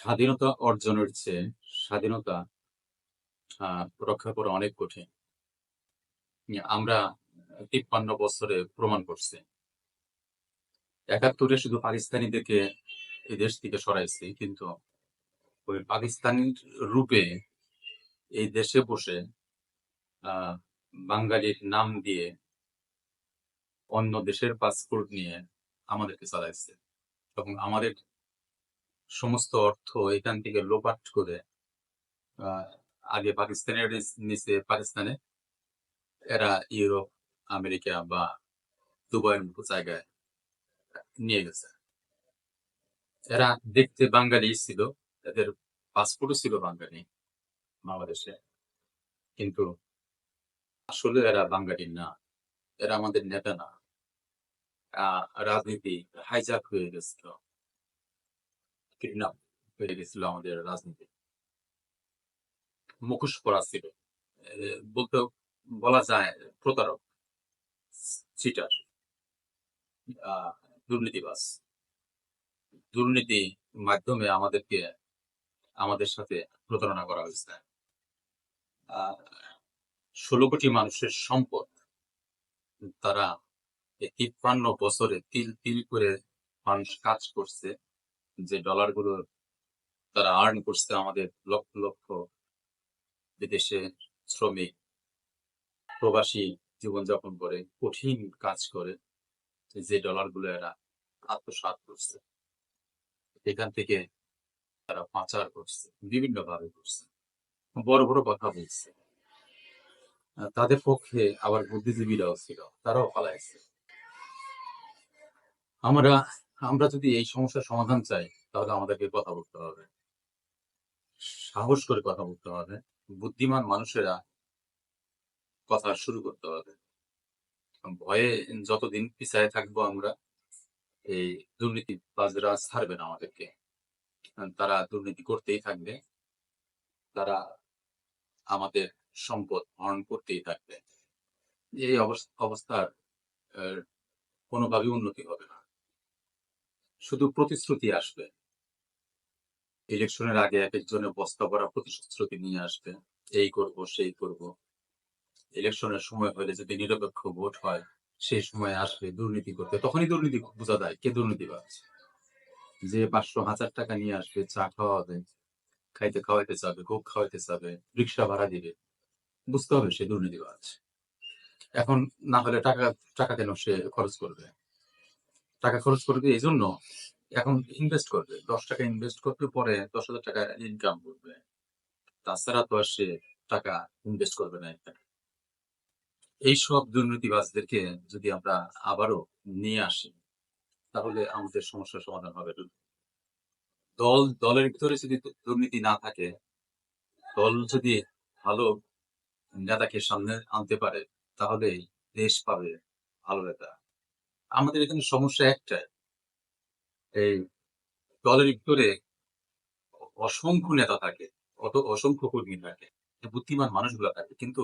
স্বাধীনতা অর্জনের চেয়ে স্বাধীনতা রক্ষা করা অনেক কঠিন। আমরা তিপ্পান্ন বছরে প্রমাণ করছি। একাত্তরে শুধু পাকিস্তানিদেরকে এই দেশ থেকে সরাইছি, কিন্তু ওই পাকিস্তানির রূপে এই দেশে বসে বাঙালির নাম দিয়ে অন্য দেশের পাসপোর্ট নিয়ে আমাদেরকে চালাইছে। এবং আমাদের সমস্ত অর্থ এখান থেকে লোপাট করে আগে পাকিস্তানের নিচে পাকিস্তানে, এরা ইউরোপ, আমেরিকা বা দুবাইয়ের মতো জায়গায় নিয়ে গেছে। এরা দেখতে বাঙালি ছিল এদের পাসপোর্টও ছিল বাঙালি বাংলাদেশে, কিন্তু আসলে এরা বাঙালি না, এরা আমাদের নেতা না। রাজনীতি হাইজাক হয়ে গেছিল। কিডন্যাপ হয়ে গেছিল আমাদের রাজনীতি মুখোশ পড়া ছিল বলতে বলা যায় প্রতারক চিটার দুর্নীতিবাজ দুর্নীতি মাধ্যমে আমাদেরকে আমাদের সাথে প্রতারণা করা হয়েছে ষোলো কোটি মানুষের সম্পদ। তারা তিপ্পান্ন বছরে তিল তিল করে মানুষ কাজ করছে। যে ডলারগুলো তারা আর্ন করছে আমাদের লক্ষ লক্ষ বিদেশে শ্রমিক, প্রবাসী জীবনযাপন করে, কঠিন কাজ করে, যে ডলারগুলো এরা আত্মসাৎ করছে। এখান থেকে তারা পাচার করছে বিভিন্ন ভাবে করছে। বড় বড় কথা বলছে। তাদের পক্ষে আবার বুদ্ধিজীবীরাও ছিল, তারাও পালাইছে। আমরা আমরা যদি এই সমস্যার সমাধান চাই তাহলে আমাদেরকে কথা বলতে হবে। সাহস করে কথা বলতে হবে। বুদ্ধিমান মানুষেরা কথা শুরু করতে হবে। ভয়ে যতদিন পিছায় থাকব আমরা এই দুর্নীতিবাজরা ছাড়বে না আমাদেরকে। তারা দুর্নীতি করতেই থাকবে। তারা আমাদের সম্পদ হরণ করতেই থাকবে। এই অবস- অবস্থার আহ, কোনোভাবেই উন্নতি হবে না। শুধু প্রতিশ্রুতি আসবে। ইলেকশনের আগে এক একজনের বস্তা ভরা প্রতিশ্রুতি নিয়ে আসবে, এই করব, সেই করব। ইলেকশনের সময় হলে যদি নিরপেক্ষ ভোট হয়, সেই সময় আসবে দুর্নীতি করতে। তখনই দুর্নীতি বোঝা যায় কে দুর্নীতিবাজ যে পাঁচশো হাজার টাকা নিয়ে আসবে, চা খাওয়াবে, খাইতে খাওয়াইতে চাবে কোক খাওয়াইতে চাবে রিক্সা ভাড়া দিবে, বুঝতে হবে সে দুর্নীতিবাজ। এখন না হলে টাকা টাকা কেন সে খরচ করবে? টাকা খরচ করবে এই জন্য এখন ইনভেস্ট করবে। দশ টাকা ইনভেস্ট করবে, পরে দশ হাজার টাকা ইনকাম করবে। তাছাড়া তো আর সে টাকা ইনভেস্ট করবে না এখানে। এইসব দুর্নীতিবাজদেরকে যদি আমরা আবারও নিয়ে আসি, তাহলে আমাদের সমস্যার সমাধান হবে দল, দলের ভিতরে যদি দুর্নীতি না থাকে, দল যদি ভালো নেতাকে সামনে আনতে পারে তাহলে দেশ পাবে ভালো নেতা। আমাদের এখানে সমস্যা একটাই এই দলের ভিতরে অসংখ্য নেতা থাকে, অত অসংখ্য কর্মী থাকে বুদ্ধিমান মানুষগুলো থাকে। কিন্তু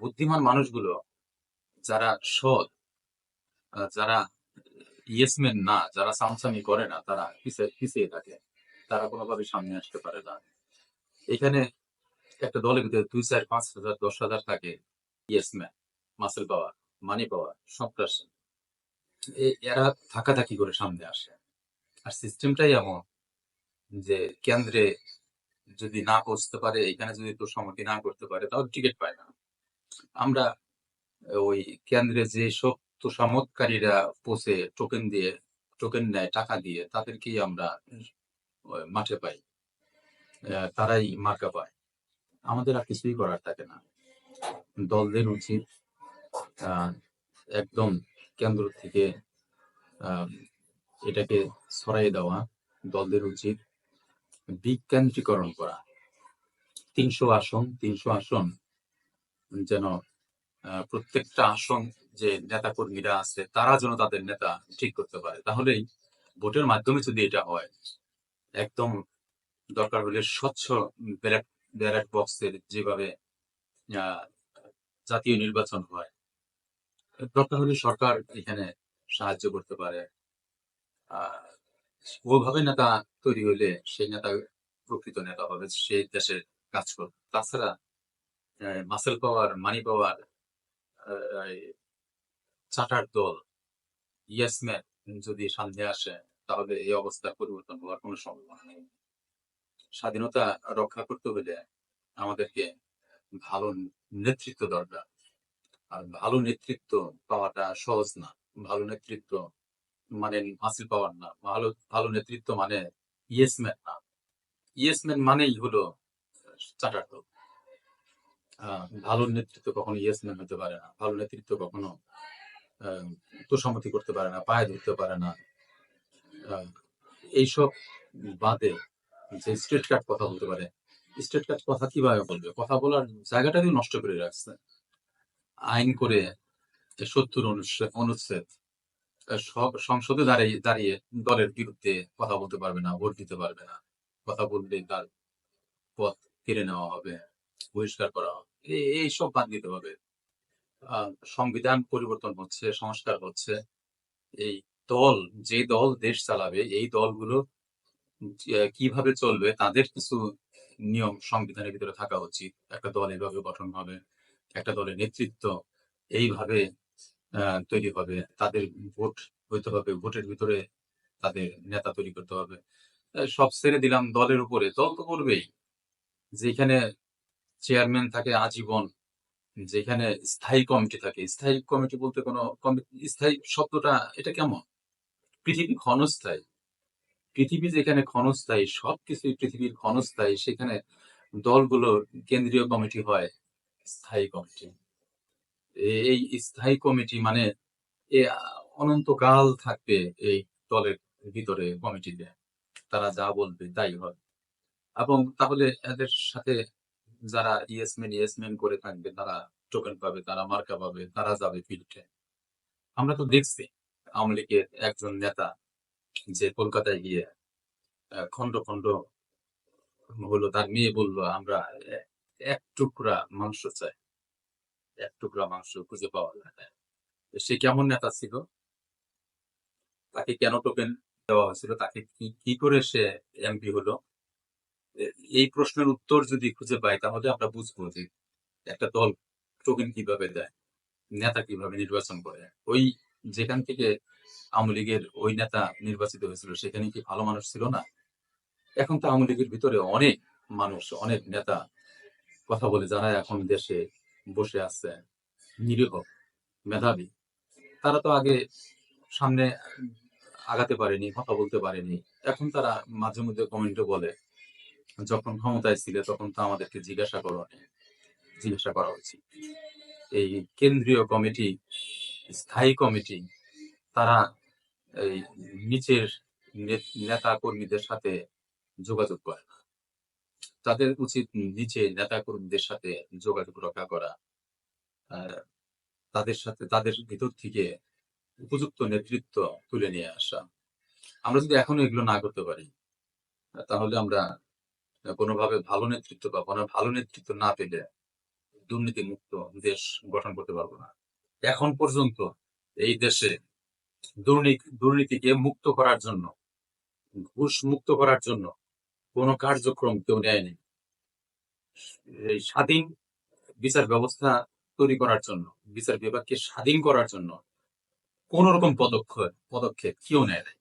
বুদ্ধিমান মানুষগুলো যারা সৎ যারা ইয়েসম্যান না, যারা সামসামি করে না, তারা পিছিয়ে পিছিয়ে থাকে। তারা কোনোভাবে সামনে আসতে পারে না। এখানে একটা দলের ভিতরে দুই চার পাঁচ হাজার, দশ হাজার থাকে ইয়েসম্যান মাসেল পাওয়ার মানি পাওয়ার সন্ত্রাসী এরা থাকি করে সামনে আসে। আর সিস্টেমটাই এমন যে কেন্দ্রে যদি না পৌঁছতে পারে, এখানে যদি তোর সম্মতি না করতে পারে, তাও টিকিট পায় না। আমরা ওই কেন্দ্রে যে সব তোষামতকারীরা পৌঁছে টোকেন দিয়ে টোকেন নেয়, টাকা দিয়ে, তাদেরকেই আমরা মাঠে পাই। তারাই মার্কা পায়। আমাদের আর কিছুই করার থাকে না। দলদের উচিত একদম কেন্দ্র থেকে এটাকে সরাই দেওয়া দলদের উচিত বিকেন্দ্রীকরণ করা। তিনশো আসন তিনশো আসন যেন প্রত্যেকটা আসন যে নেতা কর্মীরা আছে, তারা যেন তাদের নেতা ঠিক করতে পারে। তাহলেই ভোটের মাধ্যমে যদি এটা হয়, একদম দরকার হলে স্বচ্ছ ব্যালট ব্যালট বক্সের যেভাবে জাতীয় নির্বাচন হয় দরকার হলে সরকার এখানে সাহায্য করতে পারে। ওভাবে নেতা তৈরি হলে সেই নেতা প্রকৃত নেতা হবে সেই দেশের কাজ করবে। তাছাড়া মাসেল পাওয়ার মানি পাওয়ার চাটার দল ইয়েসম্যান যদি সামনে আসে, তাহলে এই অবস্থার পরিবর্তন হওয়ার কোনো সম্ভাবনা নেই। স্বাধীনতা রক্ষা করতে হলে আমাদেরকে ভালো নেতৃত্ব দরকার। আর ভালো নেতৃত্ব পাওয়াটা সহজ না। ভালো নেতৃত্ব মানে হাসিল পাওয়ার না। ভালো ভালো নেতৃত্ব মানে ইয়েসম্যান না। ইয়েসম্যান মানেই হলো চাটার দল ভালো নেতৃত্ব কখনো ইয়েসম্যান হতে পারে না। ভালো নেতৃত্ব কখনো তোষামতি করতে পারে না, পায়ে ধরতে পারে না। এইসব বাদে যে স্ট্রেট কাট কথা বলতে পারে স্ট্রেট কাট কথা কীভাবে বলবে? কথা বলার জায়গাটাই নষ্ট করে রাখছে আইন করে সত্তর অনুচ্ছেদ সব সংসদে দাঁড়িয়ে দাঁড়িয়ে দলের বিরুদ্ধে কথা বলতে পারবে না, ভোট দিতে পারবে না। কথা বললে তার পথ কেড়ে নেওয়া হবে, বহিষ্কার করা হবে। এই- এইসব বাদ দিতে হবে। সংবিধান পরিবর্তন হচ্ছে, সংস্কার হচ্ছে। এই দল, যে দল দেশ চালাবে, এই দলগুলো কীভাবে চলবে, তাদের কিছু নিয়ম সংবিধানের ভিতরে থাকা উচিত। একটা দল এভাবে গঠন হবে একটা দলের নেতৃত্ব এইভাবে তৈরি হবে। তাদের ভোট হইতে হবে, ভোটের ভিতরে তাদের নেতা তৈরি করতে হবে। সব ছেড়ে দিলাম দলের উপরে। দল তো করবেই। যেখানে চেয়ারম্যান থাকে আজীবন, যেখানে স্থায়ী কমিটি থাকে। স্থায়ী কমিটি বলতে কোনো স্থায়ী শব্দটা এটা কেমন? পৃথিবী ক্ষণস্থায়ী। পৃথিবী যেখানে ক্ষণস্থায়ী, সবকিছুই পৃথিবীর ক্ষণস্থায়ী। সেখানে দলগুলোর কেন্দ্রীয় কমিটি হয়। স্থায়ী কমিটি। এই স্থায়ী কমিটি মানে অনন্তকাল থাকবে এই দলের ভিতরে কমিটিতে। তারা যা বলবে তাই হবে এবং তাহলে এদের সাথে যারা ইয়েসম্যান ইয়েসম্যান করে থাকবে, তারা টোকেন পাবে, তারা মার্কা পাবে, তারা যাবে ফিল্ডে আমরা তো দেখছি আওয়ামী লীগের একজন নেতা যে কলকাতায় গিয়ে খন্ড খন্ড হলো, তার মেয়ে বলল, আমরা এক টুকরা মাংস চাই। এক টুকরা মাংস খুঁজে পাওয়া যায়। সে কেমন নেতা ছিল? তাকে কেন টোকেন দেওয়া হয়েছিল? তাকে কি কি করে সে এমপি হলো? এই প্রশ্নের উত্তর যদি খুঁজে পাই, তাহলে আমরা বুঝব যে একটা দল টোকেন কীভাবে দেয়, নেতা কীভাবে নির্বাচন করে। ওই যেখান থেকে আওয়ামী লীগের ওই নেতা নির্বাচিত হয়েছিল, সেখানে কি ভালো মানুষ ছিল না? এখন তো আওয়ামী লীগের ভিতরে অনেক মানুষ, অনেক নেতা কথা বলে যারা এখন দেশে বসে আছে নিরীহ মেধাবী। তারা তো আগে সামনে আগাতে পারেনি, কথা বলতে পারেনি। এখন তারা মাঝে মধ্যে কমেন্টে বলে। যখন ক্ষমতায় ছিল তখন তো আমাদেরকে জিজ্ঞাসা করো জিজ্ঞাসা করা উচিত এই কেন্দ্রীয় কমিটি, স্থায়ী কমিটি, তারা এই নিচের নেতা কর্মীদের সাথে যোগাযোগ করে। তাদের উচিত নিচে নেতা কর্মীদের সাথে যোগাযোগ রক্ষা করা তাদের সাথে, তাদের ভিতর থেকে উপযুক্ত নেতৃত্ব তুলে নিয়ে আসা। আমরা যদি এখনও এগুলো না করতে পারি, তাহলে আমরা কোনোভাবে ভালো নেতৃত্ব পাবো না ভালো নেতৃত্ব না পেলে দুর্নীতি মুক্ত দেশ গঠন করতে পারব না। এখন পর্যন্ত এই দেশে দুর্নীতি, দুর্নীতিকে মুক্ত করার জন্য, ঘুষ মুক্ত করার জন্য কোনো কার্যক্রম কেউ নেয়নি স্বাধীন বিচার ব্যবস্থা তৈরি করার জন্য, বিচার বিভাগকে স্বাধীন করার জন্য কোন রকম পদক্ষেপ পদক্ষেপ কেউ নেয় নাই।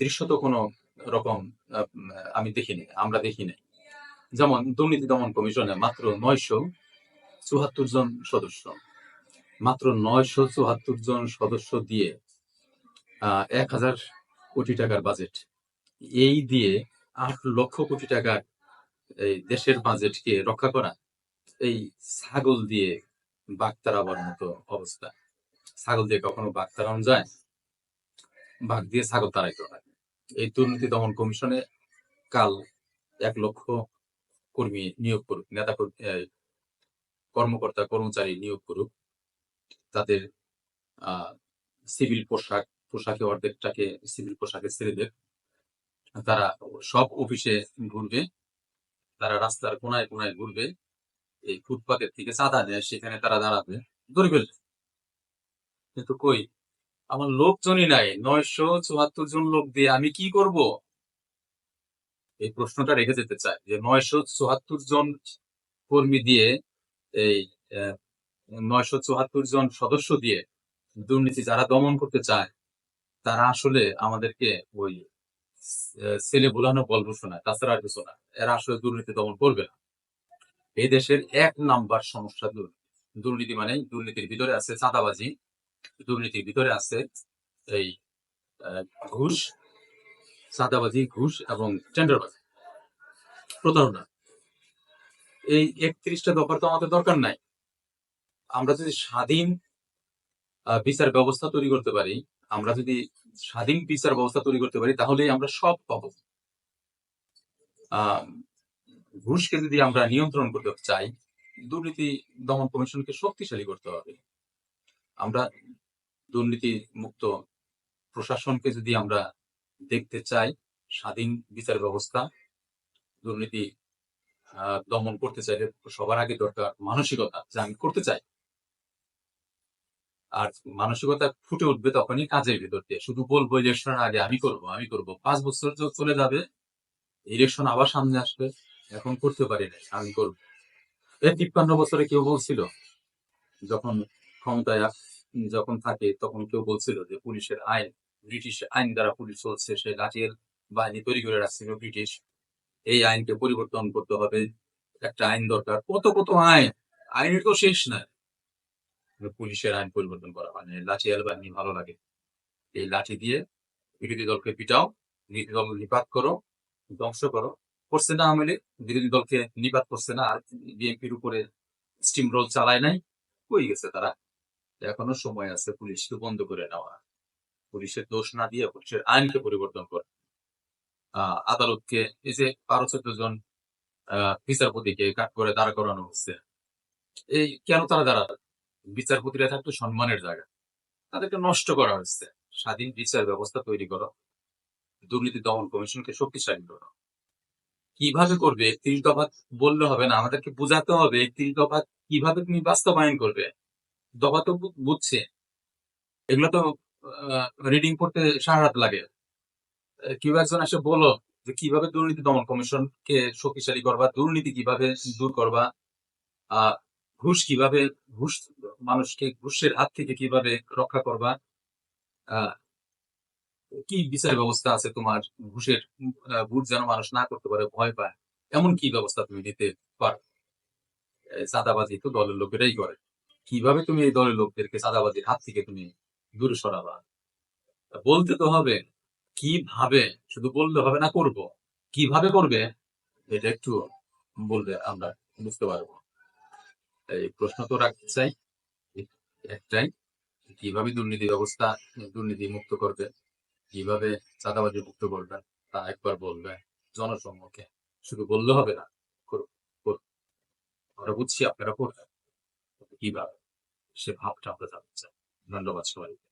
দৃশ্যত কোনো রকম আমি দেখিনি, আমরা দেখিনি যেমন দুর্নীতি দমন কমিশনে মাত্র নয়শো চুহাত্তর জন সদস্য, মাত্র নয়শো চুহাত্তর জন সদস্য দিয়ে এক হাজার কোটি টাকার বাজেট। এই দিয়ে আট লক্ষ কোটি টাকার এই দেশের বাজেটকে রক্ষা করা এই ছাগল দিয়ে বাঘ তাড়াবার মতো অবস্থা। ছাগল দিয়ে কখনো বাঘ তাড়ানো যায়, বাঘ দিয়ে ছাগল তাড়াইতে হয় এই দুর্নীতি দমন কমিশনে কাল এক লক্ষ কর্মী নিয়োগ করুক, নেতা কর- কর্মকর্তা কর্মচারী নিয়োগ করুক। তাদের সিভিল পোশাক, পোশাকে অর্ধেকটাকে সিভিল পোশাকে ছেড়ে দেখ তারা সব অফিসে ঘুরবে, তারা রাস্তার কোনায় কোনায় ঘুরবে, এই ফুটপাতের থেকে চাঁদা নেয় সেখানে তারা দাঁড়াবে, ধরে ফেলবে। কিন্তু কই? আমার লোকজনই নাই, নয়শো চুয়াত্তর জন লোক দিয়ে আমি কি করব? এই প্রশ্নটা রেখে যেতে চাই যে নয়শো চুয়াত্তর জন কর্মী দিয়ে এই নয়শো চুয়াত্তর জন সদস্য দিয়ে দুর্নীতি যারা দমন করতে চায়, তারা আসলে আমাদেরকে ওই ছেলে ভুলানো গল্প শোনায়, তাছাড়া আর কিছু না। এরা আসলে দুর্নীতি দমন করবে না। এই দেশের এক নাম্বার সমস্যা দুর্নীতি। মানে দুর্নীতির ভিতরে আছে চাঁদাবাজি, দুর্নীতির ভিতরে আছে এই ঘুষ, চাঁদাবাজি, ঘুষ এবং টেন্ডারবাজি। প্রতারণা। এই একত্রিশটা দফার তো আমাদের দরকার নাই। আমরা যদি স্বাধীন বিচার ব্যবস্থা তৈরি করতে পারি, আমরা যদি স্বাধীন বিচার ব্যবস্থা তৈরি করতে পারি, তাহলেই আমরা সব পাবো। ঘুষকে যদি আমরা নিয়ন্ত্রণ করতে চাই, দুর্নীতি দমন কমিশনকে শক্তিশালী করতে হবে। আমরা দুর্নীতি মুক্ত প্রশাসনকে যদি আমরা দেখতে চাই, স্বাধীন বিচার ব্যবস্থা, দুর্নীতি দমন করতে চাইলে সবার আগে দরকার মানসিকতা, যে আমি করতে চাই। আর মানসিকতা ফুটে উঠবে তখনই কাজের ভিতর দিয়ে। শুধু বলব ইলেকশনের আগে আমি করব আমি করব। পাঁচ বছর চলে যাবে ইলেকশন আবার সামনে আসবে। এখন করতে পারি না আমি করব। এই তিপ্পান্ন বছরে কেউ বলছিল, যখন ক্ষমতায় যখন থাকে, তখন কেউ বলছিল যে পুলিশের আইন, ব্রিটিশ আইন দ্বারা পুলিশ চলছে, সে লাঠির বাহিনী তৈরি করে রাখছিল ব্রিটিশ। এই আইনকে পরিবর্তন করতে হবে, একটা আইন দরকার। কত কত আইন, আইনের তো শেষ নাই। পুলিশের আইন পরিবর্তন করা। মানে লাঠিয়াল বাহিনী ভালো লাগে। এই লাঠি দিয়ে বিরোধী দলকে পিটাও বিরোধী দল নিপাত করো, ধ্বংস করো। করছে না আমলে বিরোধী দলকে নিপাত করছে না। আর বিএনপির উপরে স্টিম রোল চালায় নাই। কই গেছে তারা? এখনও সময় আছে পুলিশকে বন্ধ করে নেওয়া। পুলিশের দোষ না দিয়ে পুলিশের আইনকে পরিবর্তন করে। আদালতকে এই যে বারো, চোদ্দ জন বিচারপতিকে কাট করে দাঁড়া করানো হচ্ছে। এই কেন তারা দাঁড়া বিচারপতিরা থাকতো সম্মানের জায়গা। তাদেরকে নষ্ট করা হচ্ছে স্বাধীন বিচার ব্যবস্থা তৈরি করো। দুর্নীতি দমন কমিশনকে শক্তিশালী করো। কীভাবে করবে? একত্রিশ দফা বললে হবে না। আমাদেরকে বোঝাতে হবে একত্রিশ দফা কীভাবে তুমি বাস্তবায়ন করবে। দফা তো বুঝছে। এগুলো তো রিডিং করতে সারা রাত লাগে। কেউ একজন এসে বলো যে কীভাবে দুর্নীতি দমন কমিশনকে শক্তিশালী করবা, দুর্নীতি কীভাবে দূর করবা, আহ, ঘুষ কীভাবে, ঘুষ মানুষকে ঘুষের হাত থেকে কীভাবে রক্ষা করবা? কি বিচার ব্যবস্থা আছে তোমার ঘুষের ঘুষ যেন মানুষ না করতে পারে, ভয় পায়? এমন কি ব্যবস্থা তুমি নিতে পারো? চাঁদাবাজি তো দলের লোকেরাই করে। কীভাবে তুমি এই দলের লোকদেরকে চাঁদাবাজির হাত থেকে তুমি দূরে সরাবা? বলতে তো হবে, কীভাবে? শুধু বললে হবে না করব। কীভাবে করবে? এটা একটু বলবে আমরা বুঝতে পারব। এই প্রশ্ন তো রাখতে চাই। একটাই কীভাবে দুর্নীতি ব্যবস্থা দুর্নীতি মুক্ত করবে, কীভাবে চাঁদাবাজি মুক্ত করবেন তা একবার বলবে জনসম্মুখে। শুধু বললে হবে না আমরা বুঝছি আপনারা করবেন কীভাবে? সে ভাবটা আমরা জানতে চাই। ধন্যবাদ সবাইকে।